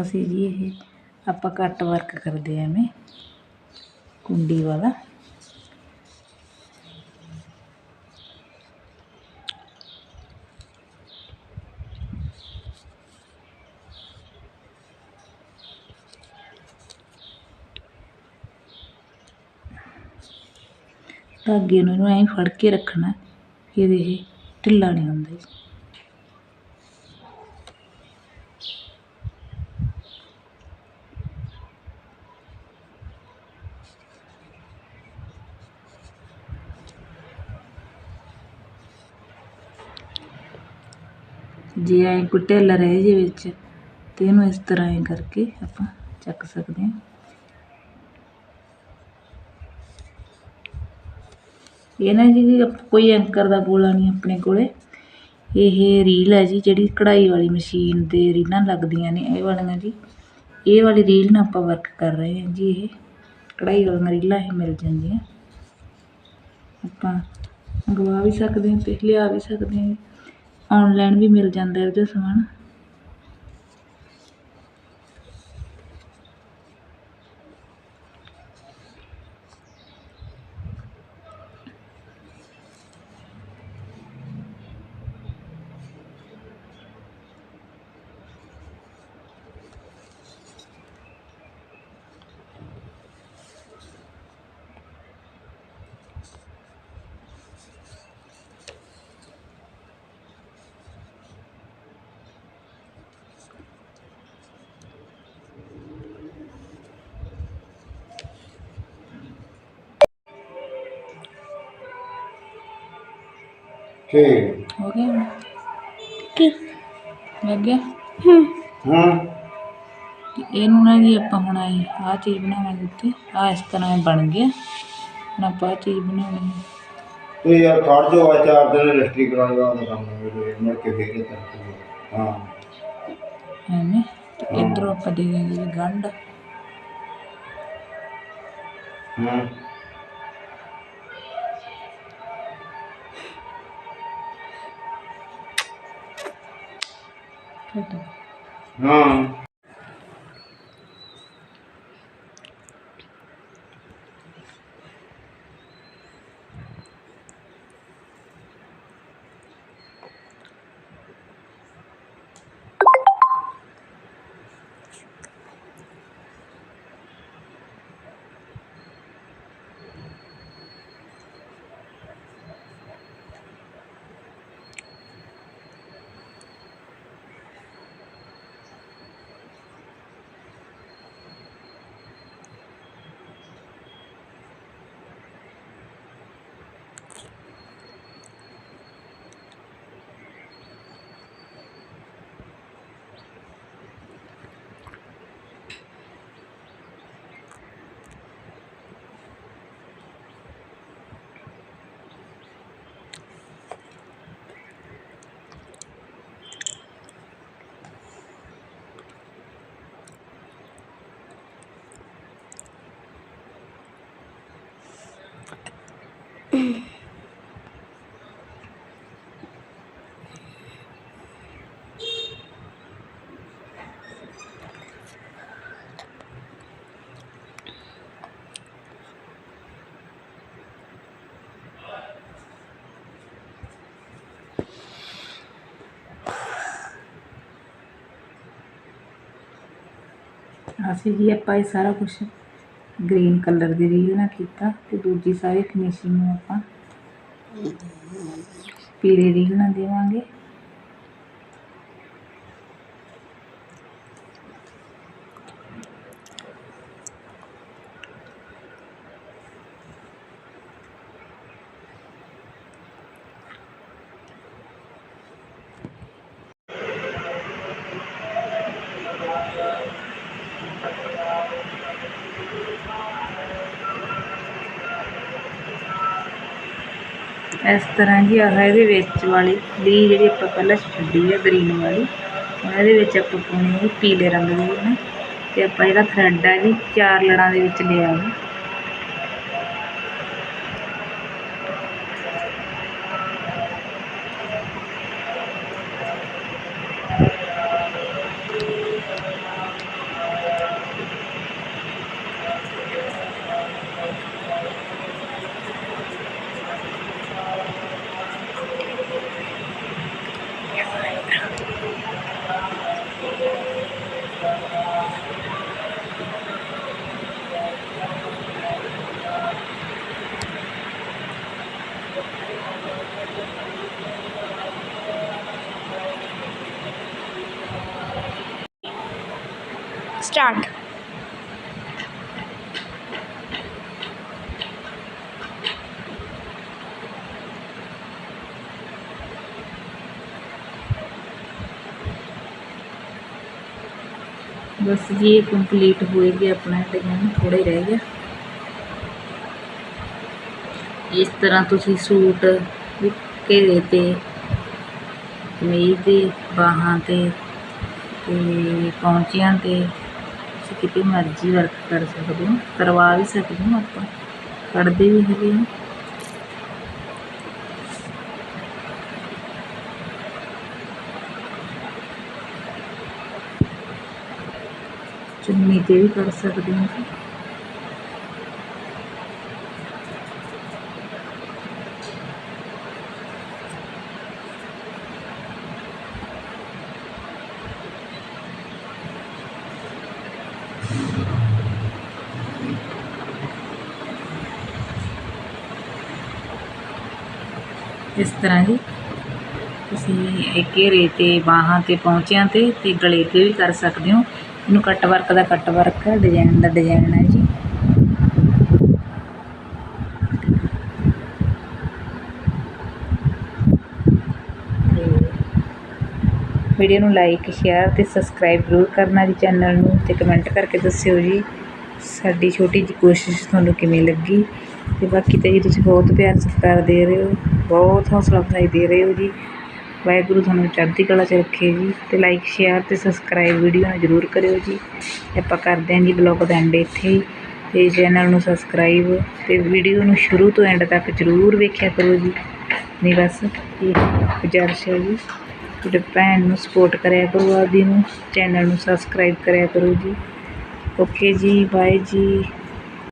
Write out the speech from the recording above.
ਅਸੀਂ ਜੀ ਇਹ ਆਪਾਂ ਕੱਟ ਵਰਕ ਕਰਦੇ ਆ ਐਵੇਂ, ਕੁੰਡੀ ਵਾਲਾ। ਧਾਗੇ ਨੂੰ ਇਹਨੂੰ ਐਂ ਫੜ ਕੇ ਰੱਖਣਾ ਫਿਰ ਇਹ ਢਿੱਲਾ ਨਹੀਂ ਹੁੰਦਾ। ਜੀ ਜੇ ਐਂ ਕੋਈ ਢਿੱਲ ਰਹੇ ਜੇ ਵਿੱਚ, ਤੇ ਇਹਨੂੰ ਇਸ ਤਰ੍ਹਾਂ ਐਂ ਕਰਕੇ ਆਪਾਂ ਚੱਕ ਸਕਦੇ ਹਾਂ। ਇਹ ਨਾ ਜੀ ਕੋਈ ਐਂਕਰ ਦਾ ਗੋਲਾ ਨਹੀਂ ਆਪਣੇ ਕੋਲੇ। ਇਹ ਰੀਲ ਹੈ ਜੀ, ਜਿਹੜੀ ਕਢਾਈ ਵਾਲੀ ਮਸ਼ੀਨ ਤੇ ਰੀਲਾਂ ਲੱਗਦੀਆਂ ਨੇ, ਇਹ ਵਾਲੀਆਂ ਜੀ। ਇਹ ਵਾਲੀ ਰੀਲ ਨਾਲ ਆਪਾਂ ਵਰਕ ਕਰ ਰਹੇ ਹਾਂ ਜੀ, ਇਹ। ਕਢਾਈ ਵਾਲੀਆਂ ਰੀਲਾਂ ਇਹ ਮਿਲ ਜਾਂਦੀਆਂ। ਆਪਾਂ ਗਵਾ ਵੀ ਸਕਦੇ ਹਾਂ ਤੇ ਲਿਆ ਵੀ ਸਕਦੇ ਹਾਂ। ਔਨਲਾਈਨ ਵੀ ਮਿਲ ਜਾਂਦਾ ਇਹਦਾ ਸਮਾਨ। ਠੀਕ ਹੋ ਗਿਆ। ਹੁਣ ਕੀ? ਲੱਗ ਗਿਆ। ਹਾਂ। ਤੇ ਇਹਨੂੰ ਨਾ ਜੀ ਆਪਾਂ ਹੁਣ ਆਹ ਚੀਜ਼ ਬਣਾਵਾਂਗੇ ਉੱਤੇ ਆ ਇਸ ਤਰ੍ਹਾਂ ਇਹ ਬਣ ਗਿਆ। ਹੁਣ ਆਪਾਂ ਆਹ ਚੀਜ਼ ਬਣਾਉਣੀ ਹੈ ਤੇ ਯਾਰ ਖੜ ਜੋ ਆ ਚਾਰ ਦਿਨ ਰਜਿਸਟਰੀ ਕਰਾਉਣਾ ਉਹਦਾ ਕੰਮ ਹੈ ਫਿਰ ਮੁੜ ਕੇ ਫੇਰ ਇਹ ਤਰ੍ਹਾਂ ਹਾਂ। ਐਵੇਂ। ਤੇ ਇੱਧਰੋਂ ਆਪਾਂ ਦੇ ਦਿਆਂਗੇ ਜੀ ਗੰਢ। ਹਾਂ। ਕੱਟ ਅਸੀਂ ਜੀ ਆਪਾਂ ਇਹ ਸਾਰਾ ਕੁਝ ਗ੍ਰੀਨ ਕਲਰ ਦੀ ਰੀਲ ਨਾਲ ਕੀਤਾ ਤੇ ਦੂਜੀ ਸਾਰੀ ਫਿਨਿਸ਼ਿੰਗ ਨੂੰ ਆਪਾਂ ਪੀਲੇ ਰੀਲ ਨਾਲ ਦੇਵਾਂਗੇ। ਇਸ ਤਰ੍ਹਾਂ ਜੀ ਆਹ ਇਹਦੇ ਵਿੱਚ ਵਾਲੀ ਲੀ ਜਿਹੜੀ ਆਪਾਂ ਪਹਿਲਾਂ ਛੱਡੀ ਹੈ ਗ੍ਰੀਨ ਵਾਲੀ ਇਹਦੇ ਵਿੱਚ ਆਪਾਂ ਪਾਉਣੀ ਹੈ ਪੀਲੇ ਰੰਗ ਦੀ ਹੈ ਤੇ ਆਪਾਂ ਜਿਹੜਾ ਥਰੈਡ ਹੈ ਜੀ ਚਾਰ ਲੜਾਂ ਦੇ ਵਿੱਚ ਲਿਆ ਹੈ start. बस ये कंप्लीट हो गया अपना तो डिज़ाइन थोड़े रह गया ਇਸ ਤਰ੍ਹਾਂ ਤੁਸੀਂ ਸੂਟ ਵੀ ਘੇਰੇ ਤੇ ਕਮੀਜ਼ ਦੇ ਬਾਹਾਂ ਤੇ ਤੇ ਪੌਂਚਿਆਂ ਤੇ ਤੁਸੀਂ ਕਿਤੇ ਮਰਜ਼ੀ ਵਰਕ ਕਰ ਸਕਦੇ ਹੋ ਕਰਵਾ ਵੀ ਸਕਦੇ ਹੋ ਆਪਾਂ ਕੱਢਦੇ ਵੀ ਹੈਗੇ ਹਾਂ ਚੁੰਨੀ ਤੇ ਵੀ ਕਰ ਸਕਦੇ ਹਾਂ ਇਸ ਤਰ੍ਹਾਂ ਜੀ ਤੁਸੀਂ ਇਹ ਘੇਰੇ ਤੇ, ਬਾਹਾਂ ਤੇ ਪਹੁੰਚਿਆਂ ਤੇ ਤੇ ਗਲੇ ਤੇ ਵੀ ਕਰ ਸਕਦੇ ਹੋ। ਇਹਨੂੰ ਕੱਟ ਵਰਕ ਦਾ ਕੱਟ ਵਰਕ ਡਿਜ਼ਾਈਨ ਦਾ ਡਿਜ਼ਾਈਨ ਹੈ ਜੀ। ਵੀਡੀਓ ਨੂੰ ਲਾਈਕ ਸ਼ੇਅਰ ਤੇ ਸਬਸਕ੍ਰਾਈਬ ਜ਼ਰੂਰ ਕਰਨਾ ਜੀ ਚੈਨਲ ਨੂੰ ਤੇ ਕਮੈਂਟ ਕਰਕੇ ਦੱਸਿਓ ਜੀ, ਸਾਡੀ ਛੋਟੀ ਜਿਹੀ ਕੋਸ਼ਿਸ਼ ਤੁਹਾਨੂੰ ਕਿਵੇਂ ਲੱਗੀ। ਅਤੇ ਬਾਕੀ ਤਾਂ ਜੀ ਤੁਸੀਂ ਬਹੁਤ ਪਿਆਰ ਸਤਿਕਾਰ ਦੇ ਰਹੇ ਹੋ, ਬਹੁਤ ਹੌਸਲਾ ਅਫਜ਼ਾਈ ਦੇ ਰਹੇ ਹੋ ਜੀ। ਵਾਹਿਗੁਰੂ ਤੁਹਾਨੂੰ ਚੜ੍ਹਦੀ ਕਲਾ 'ਚ ਰੱਖੇ ਜੀ ਅਤੇ ਲਾਈਕ ਸ਼ੇਅਰ ਅਤੇ ਸਬਸਕ੍ਰਾਈਬ ਵੀਡੀਓ ਨੂੰ ਜ਼ਰੂਰ ਕਰਿਓ ਜੀ। ਆਪਾਂ ਕਰਦੇ ਹਾਂ ਜੀ ਬਲੌਗ ਦਾ ਐਂਡ ਇੱਥੇ ਹੀ ਅਤੇ ਚੈਨਲ ਨੂੰ ਸਬਸਕ੍ਰਾਈਬ ਅਤੇ ਵੀਡੀਓ ਨੂੰ ਸ਼ੁਰੂ ਤੋਂ ਐਂਡ ਤੱਕ ਜ਼ਰੂਰ ਵੇਖਿਆ ਕਰੋ ਜੀ। ਨਹੀਂ ਬਸ ਇਹ ਗੁਜ਼ਾਰਿਸ਼ ਹੈ ਜੀ। ਤੁਹਾਡੇ ਭੈਣ ਨੂੰ ਸਪੋਰਟ ਕਰਿਆ ਕਰੋ ਆਪਦੀ ਨੂੰ ਚੈਨਲ ਨੂੰ ਸਬਸਕ੍ਰਾਈਬ ਕਰਿਆ ਕਰੋ ਜੀ। ਓਕੇ ਜੀ ਬਾਏ ਜੀ।